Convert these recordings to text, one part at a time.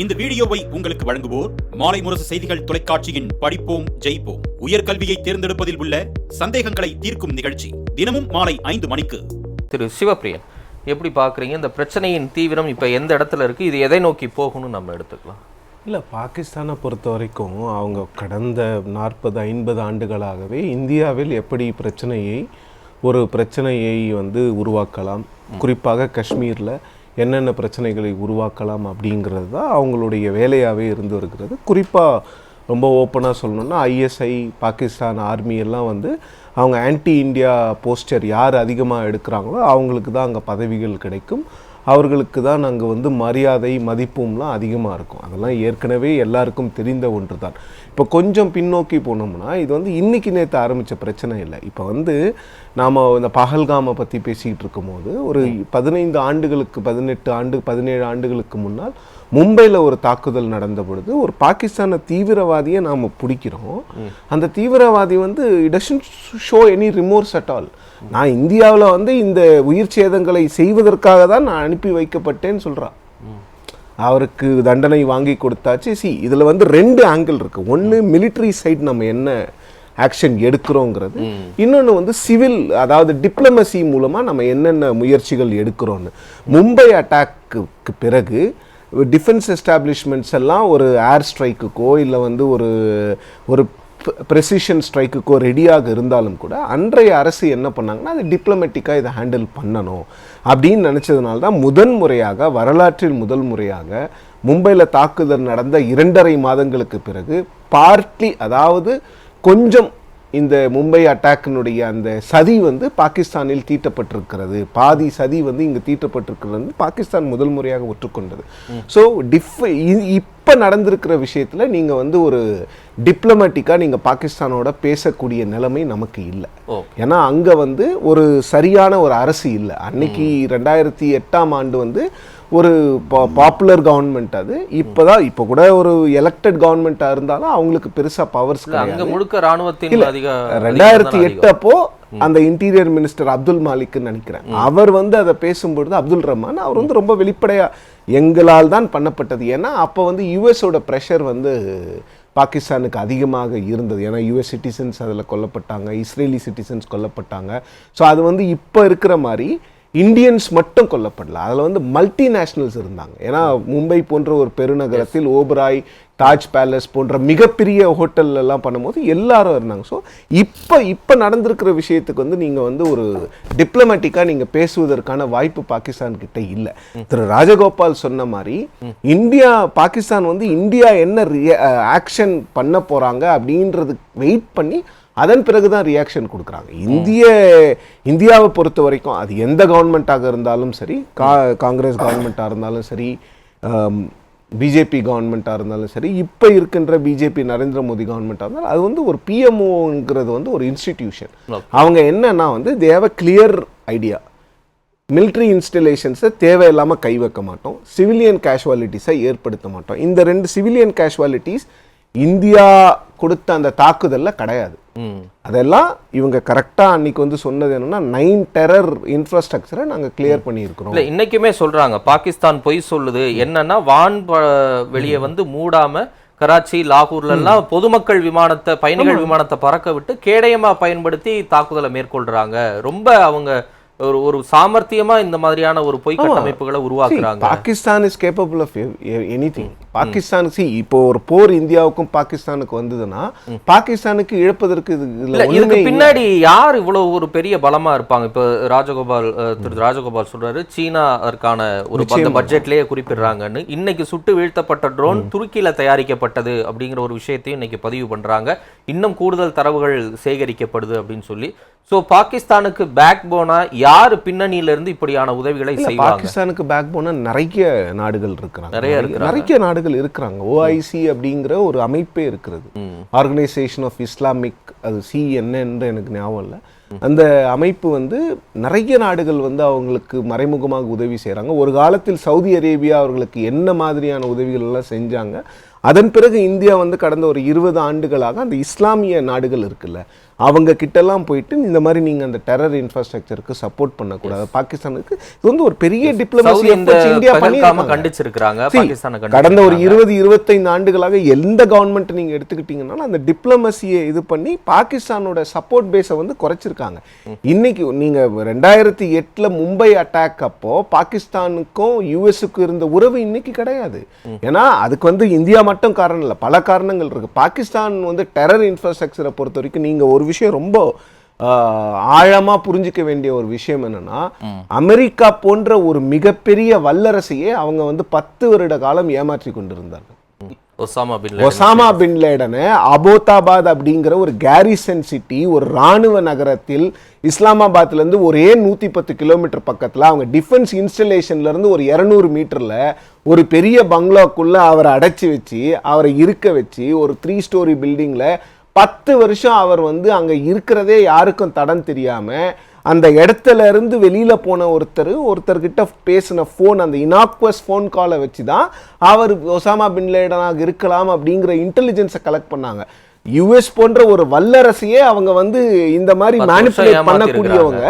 இந்த வீடியோவை உங்களுக்கு வழங்குவோர் மாலை முரசு செய்திகள் தொலைக்காட்சியின் படிப்போம் ஜெயிப்போம். உயர்கல்வியை தேர்ந்தெடுப்பதில் உள்ள சந்தேகங்களை தீர்க்கும் நிகழ்ச்சி தினமும் மாலை ஐந்து மணிக்கு. திரு சிவப்பிரியன் எப்படி பார்க்குறீங்க? இந்த பிரச்சனையின் தீவிரம் இப்போ எந்த இடத்துல இருக்குது இது எதை நோக்கி போகணும்னு நம்ம எடுத்துக்கலாம். இல்லை பாகிஸ்தானை பொறுத்த வரைக்கும் அவங்க கடந்த நாற்பது ஐம்பது ஆண்டுகளாகவே இந்தியாவில் எப்படி பிரச்சனையை ஒரு பிரச்சனையை வந்து உருவாக்கலாம். குறிப்பாக காஷ்மீரில் என்னென்ன பிரச்சனைகளை உருவாக்கலாம் அப்படிங்கிறது தான் அவங்களுடைய வேலையாகவே இருந்து வருகிறது. குறிப்பாக ரொம்ப ஓப்பனாக சொல்லணும்னா ஐஎஸ்ஐ பாகிஸ்தான் ஆர்மி எல்லாம் வந்து அவங்க ஆன்டி இந்தியா போஸ்டர் யார் அதிகமாக எடுக்கிறாங்களோ அவங்களுக்கு தான் அங்கே பதவிகள் கிடைக்கும். அவர்களுக்கு தான் அங்கே வந்து மரியாதை மதிப்பும்லாம் அதிகமாக இருக்கும். அதெல்லாம் ஏற்கனவே எல்லாருக்கும் தெரிந்த ஒன்று தான் இப்போ கொஞ்சம் பின்னோக்கி போனோம்னா இது வந்து இன்னைக்கு நேற்று ஆரம்பித்த பிரச்சனை இல்லை. இப்போ வந்து நாம் இந்த பகல்காமை பற்றி பேசிக்கிட்டு இருக்கும்போது ஒரு பதினைந்து ஆண்டுகளுக்கு பதினெட்டு ஆண்டு பதினேழு ஆண்டுகளுக்கு முன்னால் மும்பையில் ஒரு தாக்குதல் நடந்த பொழுது ஒரு பாகிஸ்தான தீவிரவாதியை நாம் பிடிக்கிறோம். அந்த தீவிரவாதி வந்து doesn't show any remorse at all நான் இந்தியாவில் வந்து இந்த உயிர் சேதங்களை செய்வதற்காக தான் நான் அனுப்பி வைக்கப்பட்டேன்னு சொல்கிறான் அவருக்கு தண்டனை வாங்கி கொடுத்தாச்சு. சி இதில் வந்து ரெண்டு ஆங்கிள் இருக்கு. ஒன்று மிலிட்ரி சைடு நம்ம என்ன ஆக்ஷன் எடுக்கிறோங்கிறது. இன்னொன்று வந்து சிவில் அதாவது டிப்ளமசி மூலமாக நம்ம என்னென்ன முயற்சிகள் எடுக்கிறோன்னு. மும்பை அட்டாக்கு பிறகு டிஃபென்ஸ் எஸ்டாப்ளிஷ்மெண்ட்ஸ் எல்லாம் ஒரு ஏர் ஸ்ட்ரைக்குக்கோ இல்லை வந்து ஒரு ஒரு ப்ரெசிஷன் ஸ்ட்ரைக்குக்கோ ரெடியாக இருந்தாலும் கூட அன்றைய அரசு என்ன பண்ணாங்கன்னா அது டிப்ளமேட்டிக்காக இதை ஹேண்டில் பண்ணணும் அப்படின்னு நினச்சதுனால தான் முதன் முறையாக வரலாற்றில் முதல் முறையாக மும்பையில் தாக்குதல் நடந்த இரண்டரை மாதங்களுக்கு பிறகு பார்ட்லி அதாவது கொஞ்சம் இந்த மும்பை அட்டாக்கினுடைய அந்த சதி வந்து பாகிஸ்தானில் தீட்டப்பட்டிருக்கிறது. பாதி சதி வந்து இங்கே தீட்டப்பட்டிருக்கிறது. வந்து பாகிஸ்தான் முதல் முறையாக ஒற்றுக்கொண்டது ஸோ டிஃப் இப்போ நடந்திருக்கிற விஷயத்தில் நீங்கள் வந்து ஒரு டிப்ளமேட்டிக்காக நீங்கள் பாகிஸ்தானோட பேசக்கூடிய நிலைமை நமக்கு இல்லை. ஏன்னா அங்கே வந்து ஒரு சரியான ஒரு அரசு இல்லை. அன்னைக்கு ரெண்டாயிரத்தி எட்டாம் ஆண்டு வந்து ஒரு பாப்புலர் கவர்மெண்ட் அது. இப்போதான் இப்போ கூட ஒரு எலெக்டட் கவர்மெண்ட்டாக இருந்தாலும் அவங்களுக்கு பெருசாக பவர்ஸ் அங்க முழுக்க ராணுவத்தின் அதிக ரெண்டாயிரத்தி எட்டு அப்போ அந்த இன்டீரியர் மினிஸ்டர் அப்துல் மாலிக்னு நினைக்கிறேன். அவர் வந்து அதை பேசும்பொழுது அப்துல் ரஹ்மான் அவர் வந்து ரொம்ப வெளிப்படையா எங்களால் தான் பண்ணப்பட்டது. ஏன்னா அப்போ வந்து யுஎஸோட ப்ரெஷர் வந்து பாகிஸ்தானுக்கு அதிகமாக இருந்தது. ஏன்னா யுஎஸ் சிட்டிசன்ஸ் அதில் கொல்லப்பட்டாங்க இஸ்ரேலி சிட்டிசன்ஸ் கொல்லப்பட்டாங்க. ஸோ அது வந்து இப்போ இருக்கிற மாதிரி இந்தியன்ஸ் மட்டும் கொல்லப்படல. அதில் வந்து மல்டிநேஷ்னல்ஸ் இருந்தாங்க. ஏன்னா மும்பை போன்ற ஒரு பெருநகரத்தில் ஓபராய் தாஜ் பேலஸ் போன்ற மிகப்பெரிய ஹோட்டல் எல்லாம் பண்ணும்போது எல்லாரும் இருந்தாங்க. ஸோ இப்போ இப்போ நடந்திருக்கிற விஷயத்துக்கு வந்து நீங்கள் வந்து ஒரு டிப்ளமேட்டிக்காக நீங்கள் பேசுவதற்கான வாய்ப்பு பாகிஸ்தான் கிட்ட இல்லை. திரு ராஜகோபால் சொன்ன மாதிரி இந்தியா பாகிஸ்தான் வந்து இந்தியா என்ன ஆக்ஷன் பண்ண போகிறாங்க அப்படின்றது வெயிட் பண்ணி அதன் பிறகு தான் ரியாக்ஷன் கொடுக்குறாங்க. இந்திய இந்தியாவை பொறுத்த வரைக்கும் அது எந்த கவர்மெண்ட்டாக இருந்தாலும் சரி கா காங்கிரஸ் கவர்மெண்ட்டாக இருந்தாலும் சரி பிஜேபி கவர்மெண்ட்டாக இருந்தாலும் சரி இப்போ இருக்கின்ற பிஜேபி நரேந்திர மோடி கவர்மெண்ட்டாக இருந்தாலும் அது வந்து ஒரு பிஎம்ஓங்கிறது வந்து ஒரு இன்ஸ்டிடியூஷன் அவங்க என்னன்னா வந்து தேவ கிளியர் ஐடியா military இன்ஸ்டலேஷன்ஸை தேவையில்லாமல் கை வைக்க மாட்டோம். சிவிலியன் கேஷுவாலிட்டிஸை ஏற்படுத்த மாட்டோம். இந்த ரெண்டு சிவிலியன் கேஷுவாலிட்டிஸ் இந்தியா கொடுத்த அந்த தாக்குதலில் கிடையாது. அதெல்லாம் இவங்க கரெக்டாக அன்னைக்கு வந்து சொன்னது என்னன்னா நைன் டெரர் இன்ஃப்ராஸ்ட்ரக்சரை நாங்கள் கிளியர் பண்ணியிருக்கிறோம். இல்ல இன்னைக்குமே சொல்றாங்க. பாகிஸ்தான் பொய் சொல்லுது. என்னன்னா வான் வெளிய வந்து மூடாம கராச்சி லாகூர்ல எல்லாம் பொதுமக்கள் விமானத்தை பயணிகள் விமானத்தை பறக்க விட்டு கேடயமா பயன்படுத்தி தாக்குதலை மேற்கொள்றாங்க. ரொம்ப அவங்க ஒரு ஒரு சாமர்த்தியமா இந்த மாதிரியான ஒரு பொய் கட்டமைப்புகளை உருவாக்குறாங்க. Pakistan is capable of anything Pakistan see இப்போ ஒரு போர் இந்தியாவுக்கும் பாகிஸ்தானுக்கு வந்ததுன்னா பாகிஸ்தானுக்கு இழப்பதற்கு இதுக்கு பின்னாடி யார் இவ்வளவு ஒரு பெரிய பலமா இருப்பாங்க? இப்ப ராஜகோபால் திரு ராஜகோபால் சொல்றாரு சீனா அதற்கான ஒரு பட்ஜெட்லயே குறிப்பிடுறாங்கன்னு. இன்னைக்கு சுட்டு வீழ்த்தப்பட்ட ட்ரோன் துருக்கியில தயாரிக்கப்பட்டது அப்படிங்கிற ஒரு விஷயத்தையும் இன்னைக்கு பதிவு பண்றாங்க. இன்னும் கூடுதல் தரவுகள் சேகரிக்கப்படுது அப்படின்னு சொல்லி. சோ பாகிஸ்தானுக்கு பேக் போனா யாரு பின்னணியில இருந்து இப்படியான உதவிகளை செய்வாங்க? பாகிஸ்தானுக்கு பேக் போன நிறைய நாடுகள் இருக்கிறாங்க. நிறைய. நிறைய நாடுகள் இருக்கிறாங்க. ஓஐசி அப்படிங்கிற ஒரு அமைப்பே இருக்கிறது. ஆர்கனைசேஷன் ஆஃப் இஸ்லாமிக் அது சி என்னன்ற எனக்கு ஞாபகம் இல்லை. அந்த அமைப்பு வந்து நிறைய நாடுகள் வந்து அவங்களுக்கு மறைமுகமாக உதவி செய்கிறாங்க ஒரு காலத்தில் சவுதி அரேபியா அவர்களுக்கு என்ன மாதிரியான உதவிகள் எல்லாம் செஞ்சாங்க. அதன் பிறகு இந்தியா வந்து கடந்த ஒரு இருபது ஆண்டுகளாக அந்த இஸ்லாமிய நாடுகள் இருக்குல்ல அவங்க கிட்டலாம் போயிட்டு இந்த மாதிரி நீங்க அந்த டெரர் இன்ஃப்ராஸ்ட்ரக்சருக்கு சப்போர்ட் பண்ணக்கூடாது. பாகிஸ்தானுக்கு இது வந்து ஒரு பெரிய டிப்ளமசி இந்த இந்தியா பண்ணியிருக்காங்க. கண்டிச்சிருக்கிறாங்க. கடந்த ஒரு. இருபது இருபத்தைந்து ஆண்டுகளாக எந்த கவர்மெண்ட் நீங்க எடுத்துக்கிட்டீங்கன்னா அந்த டிப்ளமசியை இது பண்ணி பாகிஸ்தானோட சப்போர்ட் பேஸை வந்து குறைச்சிருக்காங்க. இன்னைக்கு நீங்க ரெண்டாயிரத்தி எட்டுல மும்பை அட்டாக் அப்போ பாகிஸ்தானுக்கும் யூஎஸ்க்கும் இருந்த உறவு இன்னைக்கு கிடையாது. ஏன்னா அதுக்கு வந்து இந்தியா மட்டும் காரணம் இல்லை. பல காரணங்கள் இருக்கு. பாகிஸ்தான் வந்து டெரர் இன்ஃப்ராஸ்ட்ரக்சரை பொறுத்த வரைக்கும் நீங்க ஒரு விஷயம் ரொம்ப ஆஹ், ஆழமா புரிஞ்சுக்க வேண்டிய ஒரு விஷயம் என்னன்னா அமெரிக்கா போன்ற ஒரு மிகப்பெரிய வல்லரசையே அவங்க வந்து பத்து வருட காலம் ஏமாற்றி கொண்டிருந்தாங்க Osama bin Laden. Osama bin லேடனை Abbottabad அப்படிங்கிற ஒரு கேரிசன் சிட்டி ஒரு ராணுவ நகரத்தில் இஸ்லாமாபாத்ல இருந்து ஒரே நூத்தி பத்து கிலோமீட்டர் பக்கத்துல அவங்க டிஃபென்ஸ் இன்ஸ்டலேஷன்ல இருந்து ஒரு இருநூறு மீட்டர்ல ஒரு பெரிய பங்களாக்குள்ள அவரை அடைச்சி வச்சு அவரை இருக்க வச்சு ஒரு த்ரீ ஸ்டோரி பில்டிங்ல பத்து வருஷம் அவர் வந்து அங்க இருக்கிறதே யாருக்கும் தடம் தெரியாம அந்த இடத்துல இருந்து வெளியில போன ஒருத்தர் ஒருத்தர்கிட்ட பேசின ஃபோன் அந்த இனாக்வஸ் ஃபோன் காலை வச்சு தான் அவர் ஒசாமா பின் லேடனாக இருக்கலாம் அப்படிங்கிற இன்டெலிஜென்ஸை கலெக்ட் பண்ணாங்க. யுஎஸ் போன்ற ஒரு வல்லரசையே அவங்க வந்து இந்த மாதிரி மேனிப்புலேட் பண்ணக்கூடியவங்க.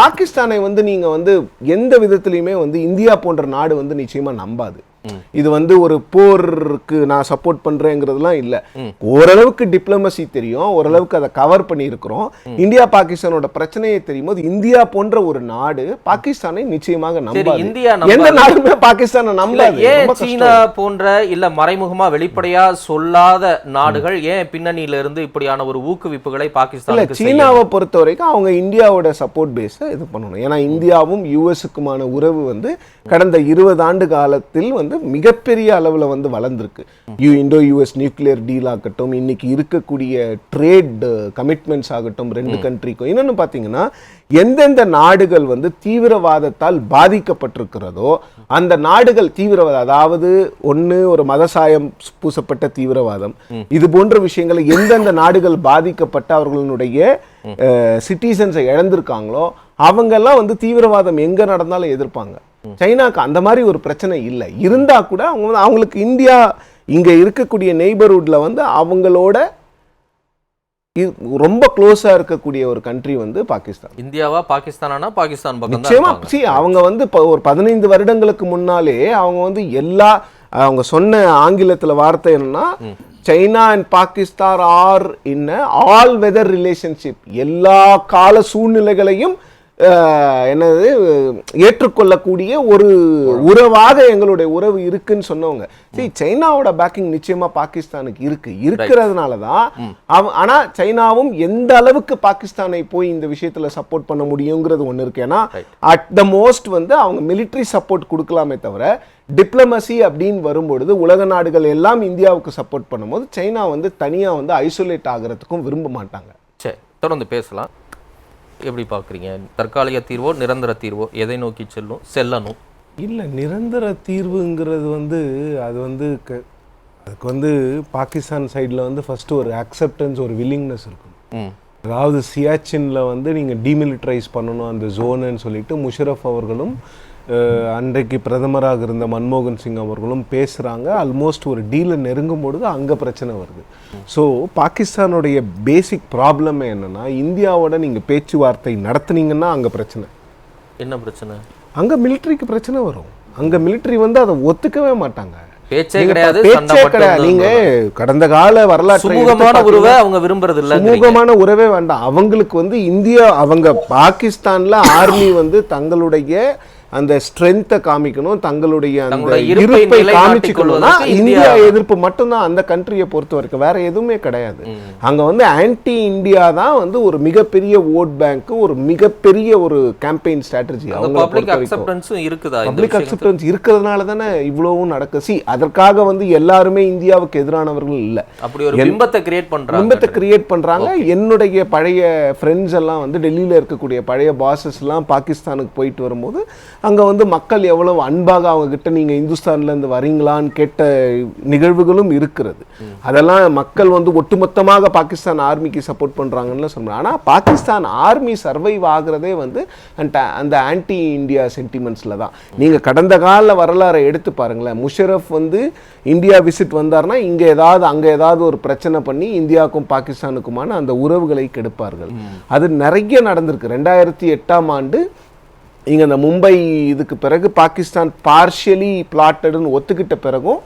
பாகிஸ்தானை வந்து நீங்க வந்து எந்த விதத்திலையுமே வந்து இந்தியா போன்ற நாடு வந்து நிச்சயமா நம்பாது. இது வந்து ஒரு போருக்கு நான் சப்போர்ட் பண்றேங்கிறதுலாம் இல்ல ஓரளவுக்கு டிப்ளமசி தெரியும் ஓரளவுக்கு அதை கவர் பண்ணியிருக்கிறோம் இந்தியா பாகிஸ்தானோட பிரச்சனையை தெரியும் போது இந்தியா போன்ற ஒரு நாடு பாகிஸ்தானை நிச்சயமாக நம்பாது இந்தியா எந்த நம்பாது. நாடுமே பாகிஸ்தானை இல்ல, நம்பாது ஏன் ரொம்ப கஷ்டம். சீனா போன்ற இல்ல மறைமுகமா வெளிப்படையா சொல்லாத நாடுகள் ஏன் பின்னணியில இருந்து இப்படியான ஒரு ஊக்குவிப்புகளை செய்யணும்? சீனாவை பொறுத்த வரைக்கும் அவங்க இந்தியாவோட சப்போர்ட் பேஸை இது பண்ணணும் ஏன்னா இந்தியாவும் யூஎஸ்க்குமான உறவு வந்து கடந்த இருபது ஆண்டு காலத்தில் வந்து மிகப்பெரிய அளவுல வந்து வளர்ந்துருக்கு. You Indo US nuclear deal ஆகட்டும் இன்னைக்கு இருக்கக்கூடிய ட்ரேட் கமிட்மெண்ட்ஸ் ஆகட்டும் ரெண்டு கண்ட்ரிக்கும். இன்னொன்னு பார்த்தீங்கன்னா எந்தெந்த நாடுகள் வந்து தீவிரவாதத்தால் பாதிக்கப்பட்டிருக்கிறதோ அந்த நாடுகள் தீவிரவாதம் அதாவது ஒண்ணு ஒரு மதசாயம் பூசப்பட்ட தீவிரவாதம். இது போன்ற விஷயங்களை எந்தெந்த நாடுகள் பாதிக்கப்பட்ட அவர்களுடைய சிட்டிசன்ஸை இழந்திருக்காங்களோ அவங்கெல்லாம் வந்து தீவிரவாதம் எங்க நடந்தாலும் எதிர்ப்பாங்க. சைனாக்கு அந்த மாதிரி ஒரு பிரச்சனை இல்லை. இருந்தா கூட அவங்க வந்து அவங்களுக்கு இந்தியா இங்க இருக்கக்கூடிய நெய்பர்ஹுட்ல வந்து அவங்களோட ரொம்ப க்ளோஸா இருக்கக்கூடிய ஒரு கண்ட்ரி வந்து பாகிஸ்தான். இந்தியாவா பாகிஸ்தானா பாகிஸ்தான் நிச்சயமா. see அவங்க வந்து இப்போ ஒரு பதினைந்து வருடங்களுக்கு முன்னாலே அவங்க வந்து எல்லா அவங்க சொன்ன ஆங்கிலத்துல வார்த்தை என்னன்னா China and Pakistan are in all weather relationship எல்லா கால சூழ்நிலைகளையும் என்னது ஏற்றுக்கொள்ளக்கூடிய ஒரு உறவாக எங்களுடைய உறவு இருக்குன்னு சொன்னவங்க. சரி சைனாவோட பேக்கிங் நிச்சயமா பாகிஸ்தானுக்கு இருக்கு. இருக்கிறதுனால தான் அவ- ஆனா சைனாவும் எந்த அளவுக்கு பாகிஸ்தானை போய் இந்த விஷயத்துல சப்போர்ட் பண்ண முடியுங்கிறது ஒண்ணு இருக்கு. ஏன்னா அட் த மோஸ்ட் வந்து அவங்க military சப்போர்ட் கொடுக்கலாமே தவிர டிப்ளமசி அப்படின்னு வரும்பொழுது உலக நாடுகள் எல்லாம் இந்தியாவுக்கு சப்போர்ட் பண்ணும்போது சைனா வந்து தனியா வந்து ஐசோலேட் ஆகிறதுக்கும் விரும்ப மாட்டாங்க. சரி தொடர்ந்து பேசலாம். எப்படி பார்க்குறீங்க? தற்காலிக தீர்வோ நிரந்தர தீர்வோ எதை நோக்கி செல்லும்? செல்லணும். இல்ல நிரந்தர தீர்வுங்கிறது வந்து அது வந்து அதுக்கு வந்து பாகிஸ்தான் சைடுல வந்து ஃபர்ஸ்ட் ஒரு அக்செப்டன்ஸ் ஒரு வில்லிங்னஸ் இருக்கும். அதாவது சியாச்சின்ல வந்து நீங்க டீமிலிட்டரைஸ் பண்ணணும் அந்த ஜோனுன்னு சொல்லிட்டு முஷரஃப் அவர்களும் அன்றைக்கு பிரதமராக இருந்த மன்மோகன் சிங் அவர்களும் பேசுறாங்க. ஆல்மோஸ்ட் ஒரு டீலை நெருங்கும் பொழுது அங்க பிரச்சனை வருது. ஸோ பாகிஸ்தானுடைய பேசிக் ப்ராப்ளமே என்னன்னா இந்தியாவோட நீங்க பேச்சுவார்த்தை நடத்துனீங்கன்னா அங்க பிரச்சனை. என்ன பிரச்சனை? அங்க மிலிட்டரிக்கு பிரச்சனை வரும். அங்க மிலிட்டரி வந்து அதை ஒத்துக்கவே மாட்டாங்க. பேச்சே நீங்க கிடையாது கடந்த கால வரலாற்றை சுமூகமான உறவை அவங்க விரும்புறது இல்ல சுமூகமான உறவே வேண்டாம். அவங்களுக்கு வந்து இந்தியா அவங்க பாகிஸ்தான்ல ஆர்மி வந்து தங்களுடைய அந்த ஸ்ட்ரென்த்தை காமிக்கணும் தங்களுடைய அந்த இருப்பை காமிச்சுக்கணும்னா இந்தியா எதிர்ப்பு மட்டும்தான் அந்த கண்ட்ரியை பொறுத்த வரைக்கும். வேற எதுவுமே கிடையாது. அங்க வந்து ஆன்டி இந்தியா தான் வந்து ஒரு மிகப்பெரிய ஓட் பேங்க் ஒரு மிகப்பெரிய ஒரு கேம்பெயின் ஸ்ட்ராட்டஜி பப்ளிக் அக்செப்டன்ஸும் இருக்குதா பப்ளிக் அக்செப்டன்ஸ் இருக்கிறதுனால தானே இவ்வளவும் நடக்கு சி அதற்காக வந்து எல்லாருமே இந்தியாவுக்கு எதிரானவர்கள் இல்லை. அப்படி ஒரு பிம்பத்தை கிரியேட் பண்றாங்க. பிம்பத்தை கிரியேட் பண்றாங்க. என்னுடைய பழைய ஃப்ரெண்ட்ஸ் எல்லாம் வந்து டெல்லியில இருக்கக்கூடிய பழைய பாசஸ் எல்லாம் பாகிஸ்தானுக்கு போயிட்டு வரும்போது அங்கே வந்து மக்கள் எவ்வளவு அன்பாக அவங்கக்கிட்ட நீங்கள் இந்துஸ்தான்லேருந்து வரீங்களான்னு கேட்ட நிகழ்வுகளும் இருக்கிறது. அதெல்லாம் மக்கள் வந்து ஒட்டுமொத்தமாக பாகிஸ்தான் ஆர்மிக்கு சப்போர்ட் பண்ணுறாங்கன்னு சொல்கிறாங்க ஆனால் பாகிஸ்தான் ஆர்மி சர்வைவ் ஆகுறதே வந்து அந்த அந்த ஆன்டி இந்தியா சென்டிமெண்ட்ஸில் தான். நீங்கள் கடந்த கால வரலாறை எடுத்து பாருங்களேன். முஷரஃப் வந்து இந்தியா விசிட் வந்தார்னா இங்கே ஏதாவது அங்கே ஏதாவது ஒரு பிரச்சனை பண்ணி இந்தியாவுக்கும் பாகிஸ்தானுக்குமான அந்த உறவுகளை கெடுப்பார்கள். அது நிறைய நடந்திருக்கு. ரெண்டாயிரத்தி எட்டாம் ஆண்டு இங்கே இந்த மும்பை இதுக்கு பிறகு பாகிஸ்தான் பார்ஷியலி பிளாட்டடுன்னு ஒத்துக்கிட்ட பிறகும்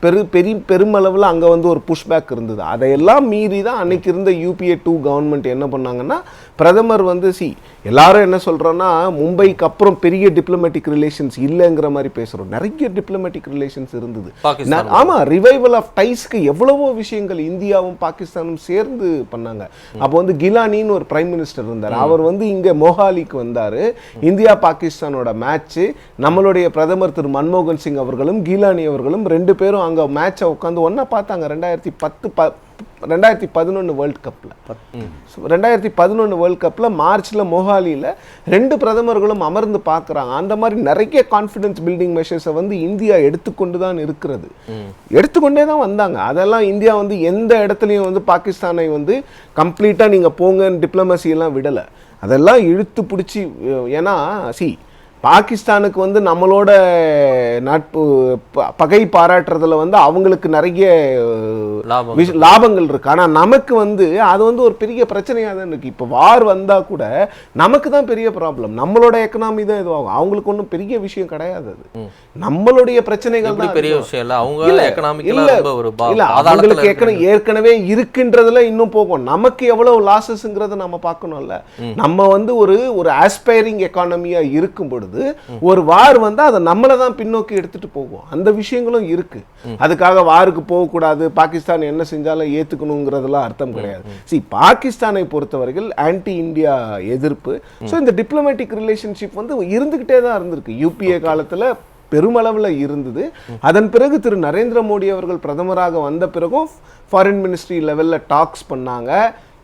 பெரு பெரிய பெருமளவில் அங்கே வந்து ஒரு புஷ்பேக் இருந்தது. அதையெல்லாம் மீறி தான் அன்னைக்கு இருந்த யூபிஏ டூ கவர்மெண்ட் என்ன பண்ணாங்கன்னா பிரதமர் வந்து சி எல்லாரும் என்ன சொல்கிறோன்னா மும்பைக்கு அப்புறம் பெரிய டிப்ளமேட்டிக் ரிலேஷன்ஸ் இல்லைங்கிற மாதிரி பேசுகிறோம் நிறைய டிப்ளமேட்டிக் ரிலேஷன்ஸ் இருந்தது. பாகிஸ்தான் நான்- ஆமா ரிவைவல் ஆஃப் டைஸ்க்கு எவ்வளவோ விஷயங்கள் இந்தியாவும் பாகிஸ்தானும் சேர்ந்து பண்ணாங்க. அப்போ வந்து கிலானின்னு ஒரு பிரைம் மினிஸ்டர் இருந்தார். அவர் வந்து இங்க மொஹாலிக்கு வந்தாரு. இந்தியா பாகிஸ்தானோட மேட்ச் நம்மளுடைய பிரதமர் திரு மன்மோகன் சிங் அவர்களும் கீலானி அவர்களும் ரெண்டு பேரும் அங்க மேட்சை உட்காந்து ஒன்றா பார்த்தாங்க. ரெண்டாயிரத்தி பத்து ப ரெண்டாயிரத்தி பதினொன்று வேர்ல்ட் கப்பில் ரெண்டாயிரத்தி பதினொன்று வேர்ல்ட் கப்பில் மார்ச்சில் மொஹாலியில் ரெண்டு பிரதமர்களும் அமர்ந்து பார்க்குறாங்க. அந்த மாதிரி நிறைய கான்ஃபிடன்ஸ் பில்டிங் மெஷர்ஸை வந்து இந்தியா எடுத்துக்கொண்டு தான் இருக்கிறது. எடுத்துக்கொண்டே தான் வந்தாங்க. அதெல்லாம் இந்தியா வந்து எந்த இடத்துலையும் வந்து பாகிஸ்தானை வந்து கம்ப்ளீட்டாக நீங்கள் போங்கன்னு டிப்ளமசி எல்லாம் விடலை. அதெல்லாம் இழுத்து பிடிச்சி ஏன்னா சி பாகிஸ்தானுக்கு வந்து நம்மளோட நட்பு பகை பாராட்டுறதுல வந்து அவங்களுக்கு நிறைய லாபங்கள். இருக்கு. ஆனா நமக்கு வந்து அது வந்து ஒரு பெரிய பிரச்சனையா தான் இருக்கு. இப்போ வார் வந்தா கூட நமக்கு தான் பெரிய ப்ராப்ளம் நம்மளோட எக்கனாமி தான் இதுவாகும். அவங்களுக்கு ஒன்றும் பெரிய விஷயம் கிடையாது அது. நம்மளுடைய பிரச்சனைகள் தான் பெரிய. விஷயம் இல்ல. அவங்க இல்ல, இல்ல, அவங்களுக்கு ஏற்கனவே ஏற்கனவே இருக்கின்றதுல இன்னும் போகும். நமக்கு எவ்வளவு லாசஸ்ங்கிறத நம்ம பார்க்கணும்ல. நம்ம வந்து ஒரு ஒரு ஆஸ்பைரிங் எக்கானமியா இருக்கும் பொழுது ஒரு வார் வந்து அதை நம்மளை தான் பின்னோக்கி எடுத்துட்டு போகும். அந்த விஷயங்களும் இருக்கு. அதுக்காக வாருக்கு போகக்கூடாது. பாகிஸ்தான் என்ன செஞ்சாலும் ஏத்துக்கணுங்கிறதுலாம் அர்த்தம் கிடையாது. சி பாகிஸ்தானை பொறுத்தவரையில் ஆன்டி இந்தியா எதிர்ப்பு. ஸோ இந்த டிப்ளமேட்டிக் ரிலேஷன்ஷிப் வந்து இருந்துகிட்டே தான் இருந்திருக்கு. யூபிஏ காலத்துல பெருமளவில் இருந்தது. அதன் பிறகு திரு நரேந்திர மோடி அவர்கள் பிரதமராக வந்த பிறகும் ஃபாரின் மினிஸ்ட்ரி லெவலில் டாக்ஸ் பண்ணாங்க.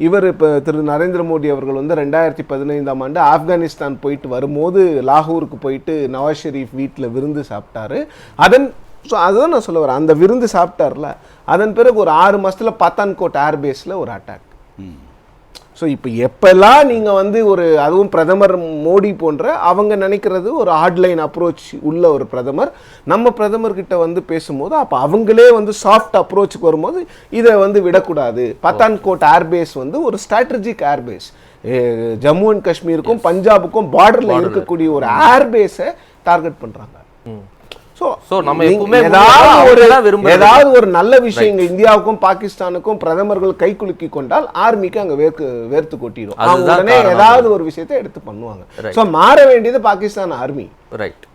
இவர் இப்போ திரு நரேந்திர மோடி அவர்கள் வந்து ரெண்டாயிரத்தி பதினைந்தாம் ஆண்டு ஆப்கானிஸ்தான் போயிட்டு வரும்போது லாகூருக்கு போயிட்டு நவாஸ் ஷெரீஃப் வீட்டில் விருந்து சாப்பிட்டாரு. அதன் ஸோ அதுதான் நான் சொல்ல வரேன். அந்த விருந்து சாப்பிட்டார்ல. அதன் பிறகு ஒரு ஆறு மாதத்தில் பத்தான்கோட் ஏர்பேஸில் ஒரு அட்டாக் ஸோ இப்போ எப்பெல்லாம் நீங்கள் வந்து ஒரு அதுவும் பிரதமர் மோடி போன்ற அவங்க நினைக்கிறது ஒரு ஹார்ட்லைன் அப்ரோச் உள்ள ஒரு பிரதமர் நம்ம பிரதமர்கிட்ட வந்து பேசும்போது அப்போ அவங்களே வந்து சாஃப்ட் அப்ரோச்சுக்கு வரும்போது இதை வந்து விடக்கூடாது. பத்தான்கோட் ஏர்பேஸ் வந்து ஒரு ஸ்ட்ராட்டஜிக் ஏர்பேஸ் ஜம்மு அண்ட் காஷ்மீருக்கும் பஞ்சாபுக்கும் பார்டரில் இருக்கக்கூடிய ஒரு ஏர்பேஸை டார்கெட் பண்ணுறாங்க ஸோ நம்ம எப்பவுமே ஏதாவது ஒரு. ஏதாவது ஒரு நல்ல விஷயம் இங்க இந்தியாவுக்கும் பாகிஸ்தானுக்கும் பிரதமர்கள் கை குலுக்கி கொண்டால் ஆர்மிக்கு அங்க வேர்க்கு வேர்த்து கொட்டிடும். உடனே. ஏதாவது ஒரு விஷயத்தை எடுத்து பண்ணுவாங்க. சோ மாற வேண்டியது பாகிஸ்தான் ஆர்மி. ரைட்